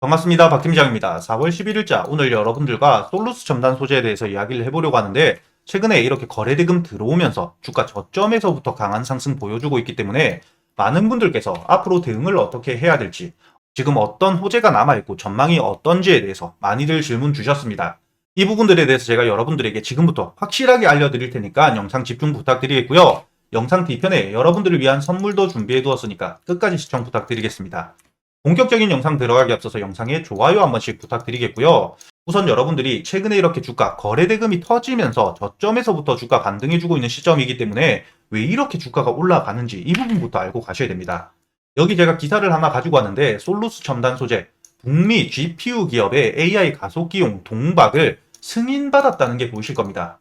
반갑습니다. 박 팀장입니다. 4월 11일자 오늘 여러분들과 솔루스 첨단 소재에 대해서 이야기를 해보려고 하는데 최근에 이렇게 거래대금 들어오면서 주가 저점에서부터 강한 상승 보여주고 있기 때문에 많은 분들께서 앞으로 대응을 어떻게 해야 될지 지금 어떤 호재가 남아있고 전망이 어떤지에 대해서 많이들 질문 주셨습니다. 이 부분들에 대해서 제가 여러분들에게 지금부터 확실하게 알려드릴 테니까 영상 집중 부탁드리겠고요. 영상 뒤편에 여러분들을 위한 선물도 준비해 두었으니까 끝까지 시청 부탁드리겠습니다. 본격적인 영상 들어가기 앞서서 영상에 좋아요 한 번씩 부탁드리겠고요. 우선 여러분들이 최근에 이렇게 주가 거래대금이 터지면서 저점에서부터 주가 반등해주고 있는 시점이기 때문에 왜 이렇게 주가가 올라가는지 이 부분부터 알고 가셔야 됩니다. 여기 제가 기사를 하나 가지고 왔는데 솔루스 첨단 소재 북미 GPU 기업의 AI 가속기용 동박을 승인받았다는 게 보이실 겁니다.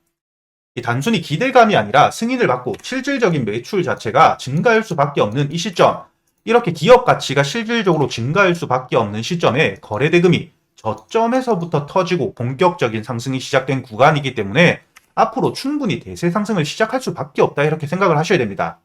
이 단순히 기대감이 아니라 승인을 받고 실질적인 매출 자체가 증가할 수밖에 없는 이 시점 이렇게 기업 가치가 실질적으로 증가할 수밖에 없는 시점에 거래 대금이 저점에서부터 터지고 본격적인 상승이 시작된 구간이기 때문에 앞으로 충분히 대세 상승을 시작할 수밖에 없다 이렇게 생각을 하셔야 됩니다.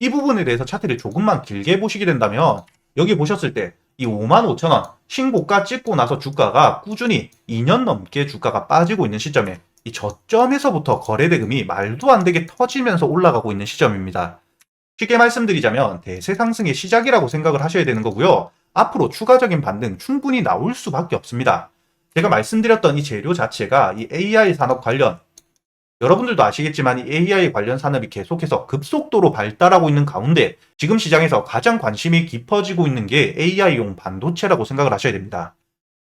이 부분에 대해서 차트를 조금만 길게 보시게 된다면 여기 보셨을 때 이 55,000원 신고가 찍고 나서 주가가 꾸준히 2년 넘게 주가가 빠지고 있는 시점에 이 저점에서부터 거래 대금이 말도 안 되게 터지면서 올라가고 있는 시점입니다. 쉽게 말씀드리자면 대세 상승의 시작이라고 생각을 하셔야 되는 거고요. 앞으로 추가적인 반등 충분히 나올 수밖에 없습니다. 제가 말씀드렸던 이 재료 자체가 이 AI 산업 관련 여러분들도 아시겠지만 이 AI 관련 산업이 계속해서 급속도로 발달하고 있는 가운데 지금 시장에서 가장 관심이 깊어지고 있는 게 AI용 반도체라고 생각을 하셔야 됩니다.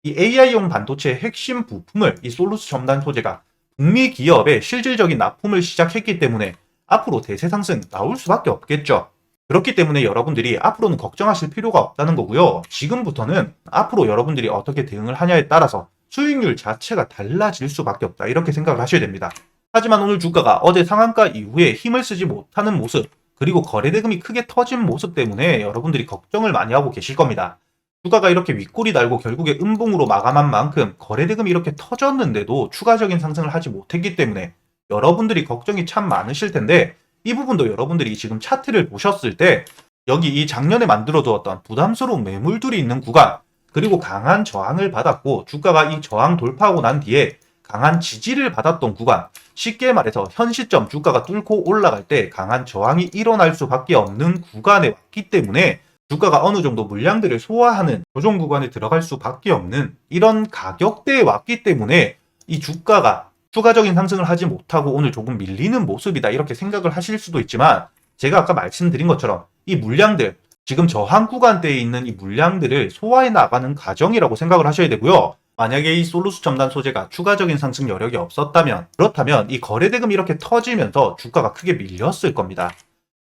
이 AI용 반도체의 핵심 부품을 이 솔루스 첨단 소재가 북미 기업의 실질적인 납품을 시작했기 때문에 앞으로 대세 상승 나올 수밖에 없겠죠. 그렇기 때문에 여러분들이 앞으로는 걱정하실 필요가 없다는 거고요. 지금부터는 앞으로 여러분들이 어떻게 대응을 하냐에 따라서 수익률 자체가 달라질 수밖에 없다. 이렇게 생각을 하셔야 됩니다. 하지만 오늘 주가가 어제 상한가 이후에 힘을 쓰지 못하는 모습, 그리고 거래대금이 크게 터진 모습 때문에 여러분들이 걱정을 많이 하고 계실 겁니다. 주가가 이렇게 윗골이 달고 결국에 음봉으로 마감한 만큼 거래대금이 이렇게 터졌는데도 추가적인 상승을 하지 못했기 때문에 여러분들이 걱정이 참 많으실 텐데 이 부분도 여러분들이 지금 차트를 보셨을 때 여기 이 작년에 만들어 두었던 부담스러운 매물들이 있는 구간 그리고 강한 저항을 받았고 주가가 이 저항 돌파하고 난 뒤에 강한 지지를 받았던 구간 쉽게 말해서 현 시점 주가가 뚫고 올라갈 때 강한 저항이 일어날 수밖에 없는 구간에 왔기 때문에 주가가 어느 정도 물량들을 소화하는 조정 구간에 들어갈 수밖에 없는 이런 가격대에 왔기 때문에 이 주가가 추가적인 상승을 하지 못하고 오늘 조금 밀리는 모습이다 이렇게 생각을 하실 수도 있지만 제가 아까 말씀드린 것처럼 이 물량들 지금 저항 구간대에 있는 이 물량들을 소화해 나가는 과정이라고 생각을 하셔야 되고요. 만약에 이 솔루스 첨단 소재가 추가적인 상승 여력이 없었다면 그렇다면 이 거래대금이 이렇게 터지면서 주가가 크게 밀렸을 겁니다.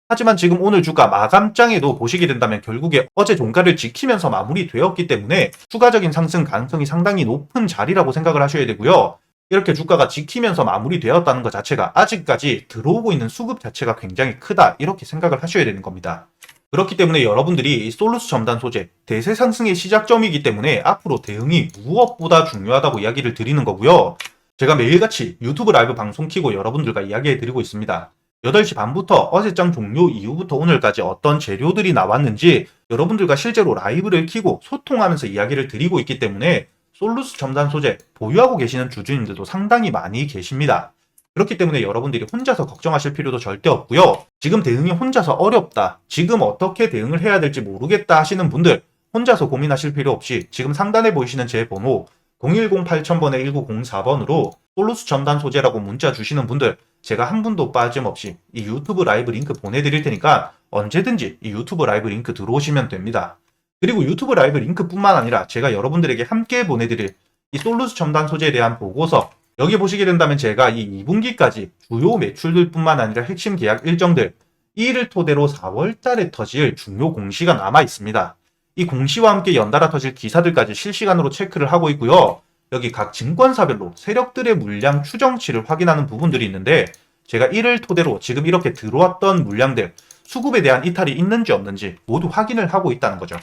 하지만 지금 오늘 주가 마감장에도 보시게 된다면 결국에 어제 종가를 지키면서 마무리되었기 때문에 추가적인 상승 가능성이 상당히 높은 자리라고 생각을 하셔야 되고요. 이렇게 주가가 지키면서 마무리되었다는 것 자체가 아직까지 들어오고 있는 수급 자체가 굉장히 크다 이렇게 생각을 하셔야 되는 겁니다. 그렇기 때문에 여러분들이 이 솔루스 첨단 소재 대세 상승의 시작점이기 때문에 앞으로 대응이 무엇보다 중요하다고 이야기를 드리는 거고요. 제가 매일같이 유튜브 라이브 방송 키고 여러분들과 이야기해 드리고 있습니다. 8시 반부터 어제장 종료 이후부터 오늘까지 어떤 재료들이 나왔는지 여러분들과 실제로 라이브를 키고 소통하면서 이야기를 드리고 있기 때문에 솔루스 첨단 소재 보유하고 계시는 주주님들도 상당히 많이 계십니다. 그렇기 때문에 여러분들이 혼자서 걱정하실 필요도 절대 없고요. 지금 대응이 혼자서 어렵다. 지금 어떻게 대응을 해야 될지 모르겠다 하시는 분들 혼자서 고민하실 필요 없이 지금 상단에 보이시는 제 번호 010-8000번에 1904번으로 솔루스 첨단 소재라고 문자 주시는 분들 제가 한 분도 빠짐없이 이 유튜브 라이브 링크 보내드릴 테니까 언제든지 이 유튜브 라이브 링크 들어오시면 됩니다. 그리고 유튜브 라이브 링크뿐만 아니라 제가 여러분들에게 함께 보내드릴 이 솔루스 첨단 소재에 대한 보고서 여기 보시게 된다면 제가 이 2분기까지 주요 매출들뿐만 아니라 핵심 계약 일정들 이를 토대로 4월 달에 터질 중요 공시가 남아 있습니다. 이 공시와 함께 연달아 터질 기사들까지 실시간으로 체크를 하고 있고요. 여기 각 증권사별로 세력들의 물량 추정치를 확인하는 부분들이 있는데 제가 이를 토대로 지금 이렇게 들어왔던 물량들 수급에 대한 이탈이 있는지 없는지 모두 확인을 하고 있다는 거죠.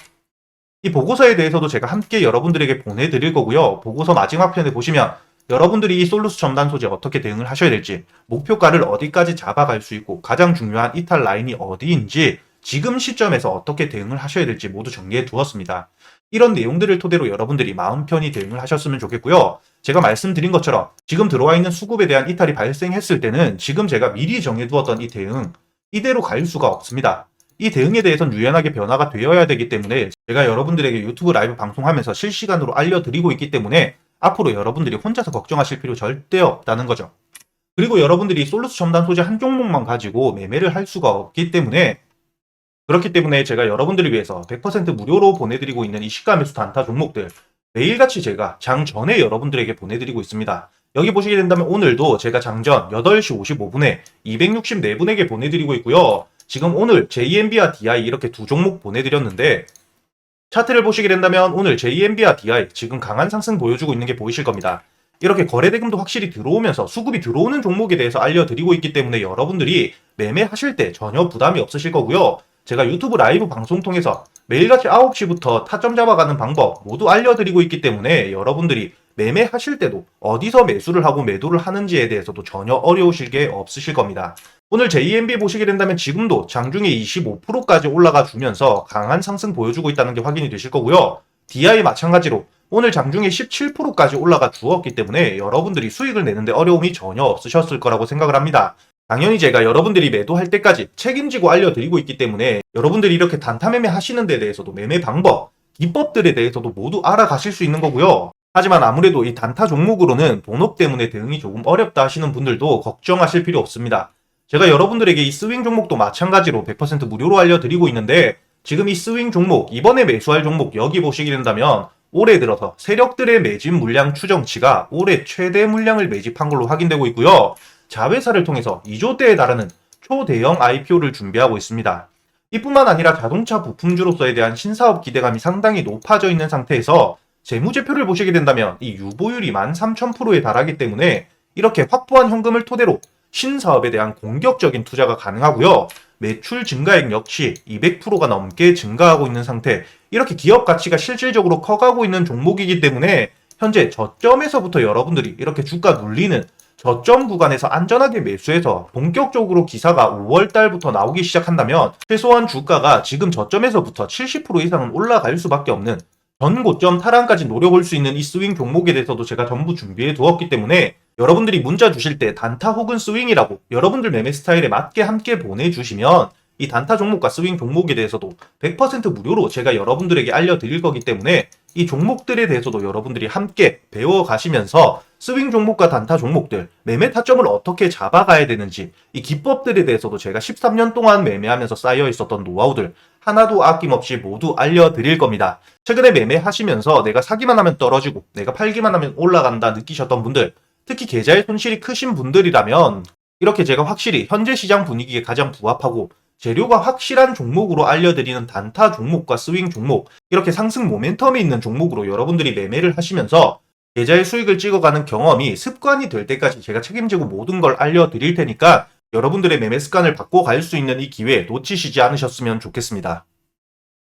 이 보고서에 대해서도 제가 함께 여러분들에게 보내드릴 거고요. 보고서 마지막 편에 보시면 여러분들이 이 솔루스 첨단 소재 어떻게 대응을 하셔야 될지, 목표가를 어디까지 잡아갈 수 있고 가장 중요한 이탈 라인이 어디인지 지금 시점에서 어떻게 대응을 하셔야 될지 모두 정리해 두었습니다. 이런 내용들을 토대로 여러분들이 마음 편히 대응을 하셨으면 좋겠고요. 제가 말씀드린 것처럼 지금 들어와 있는 수급에 대한 이탈이 발생했을 때는 지금 제가 미리 정해두었던 이 대응 이대로 갈 수가 없습니다. 이 대응에 대해선 유연하게 변화가 되어야 되기 때문에 제가 여러분들에게 유튜브 라이브 방송하면서 실시간으로 알려드리고 있기 때문에 앞으로 여러분들이 혼자서 걱정하실 필요 절대 없다는 거죠. 그리고 여러분들이 솔루스 첨단 소재 한 종목만 가지고 매매를 할 수가 없기 때문에 그렇기 때문에 제가 여러분들을 위해서 100% 무료로 보내드리고 있는 이 시가 매수 단타 종목들 매일같이 제가 장 전에 여러분들에게 보내드리고 있습니다. 여기 보시게 된다면 오늘도 제가 장전 8시 55분에 264분에게 보내드리고 있고요. 지금 오늘 JMB와 DI 이렇게 두 종목 보내드렸는데 차트를 보시게 된다면 오늘 JMB와 DI 지금 강한 상승 보여주고 있는 게 보이실 겁니다. 이렇게 거래대금도 확실히 들어오면서 수급이 들어오는 종목에 대해서 알려드리고 있기 때문에 여러분들이 매매하실 때 전혀 부담이 없으실 거고요. 제가 유튜브 라이브 방송 통해서 매일같이 9시부터 타점 잡아가는 방법 모두 알려드리고 있기 때문에 여러분들이 매매하실 때도 어디서 매수를 하고 매도를 하는지에 대해서도 전혀 어려우실 게 없으실 겁니다. 오늘 JMB 보시게 된다면 지금도 장중에 25%까지 올라가 주면서 강한 상승 보여주고 있다는 게 확인이 되실 거고요. DI 마찬가지로 오늘 장중에 17%까지 올라가 주었기 때문에 여러분들이 수익을 내는데 어려움이 전혀 없으셨을 거라고 생각을 합니다. 당연히 제가 여러분들이 매도할 때까지 책임지고 알려드리고 있기 때문에 여러분들이 이렇게 단타 매매 하시는 데 대해서도 매매 방법, 기법들에 대해서도 모두 알아가실 수 있는 거고요. 하지만 아무래도 이 단타 종목으로는 본업 때문에 대응이 조금 어렵다 하시는 분들도 걱정하실 필요 없습니다. 제가 여러분들에게 이 스윙 종목도 마찬가지로 100% 무료로 알려드리고 있는데 지금 이 스윙 종목, 이번에 매수할 종목 여기 보시게 된다면 올해 들어서 세력들의 매집 물량 추정치가 올해 최대 물량을 매집한 걸로 확인되고 있고요. 자회사를 통해서 2조대에 달하는 초대형 IPO를 준비하고 있습니다. 이뿐만 아니라 자동차 부품주로서에 대한 신사업 기대감이 상당히 높아져 있는 상태에서 재무제표를 보시게 된다면 이 유보율이 13,000%에 달하기 때문에 이렇게 확보한 현금을 토대로 신사업에 대한 공격적인 투자가 가능하고요. 매출 증가액 역시 200%가 넘게 증가하고 있는 상태. 이렇게 기업 가치가 실질적으로 커가고 있는 종목이기 때문에 현재 저점에서부터 여러분들이 이렇게 주가 눌리는 저점 구간에서 안전하게 매수해서 본격적으로 기사가 5월 달부터 나오기 시작한다면 최소한 주가가 지금 저점에서부터 70% 이상은 올라갈 수밖에 없는 전 고점 탈환까지 노려볼 수 있는 이 스윙 종목에 대해서도 제가 전부 준비해 두었기 때문에 여러분들이 문자 주실 때 단타 혹은 스윙이라고 여러분들 매매 스타일에 맞게 함께 보내주시면 이 단타 종목과 스윙 종목에 대해서도 100% 무료로 제가 여러분들에게 알려드릴 거기 때문에 이 종목들에 대해서도 여러분들이 함께 배워가시면서 스윙 종목과 단타 종목들, 매매 타점을 어떻게 잡아가야 되는지 이 기법들에 대해서도 제가 13년 동안 매매하면서 쌓여 있었던 노하우들 하나도 아낌없이 모두 알려드릴 겁니다. 최근에 매매하시면서 내가 사기만 하면 떨어지고 내가 팔기만 하면 올라간다 느끼셨던 분들 특히 계좌의 손실이 크신 분들이라면 이렇게 제가 확실히 현재 시장 분위기에 가장 부합하고 재료가 확실한 종목으로 알려드리는 단타 종목과 스윙 종목 이렇게 상승 모멘텀이 있는 종목으로 여러분들이 매매를 하시면서 계좌의 수익을 찍어가는 경험이 습관이 될 때까지 제가 책임지고 모든 걸 알려드릴 테니까 여러분들의 매매 습관을 바꿔 갈 수 있는 이 기회 놓치시지 않으셨으면 좋겠습니다.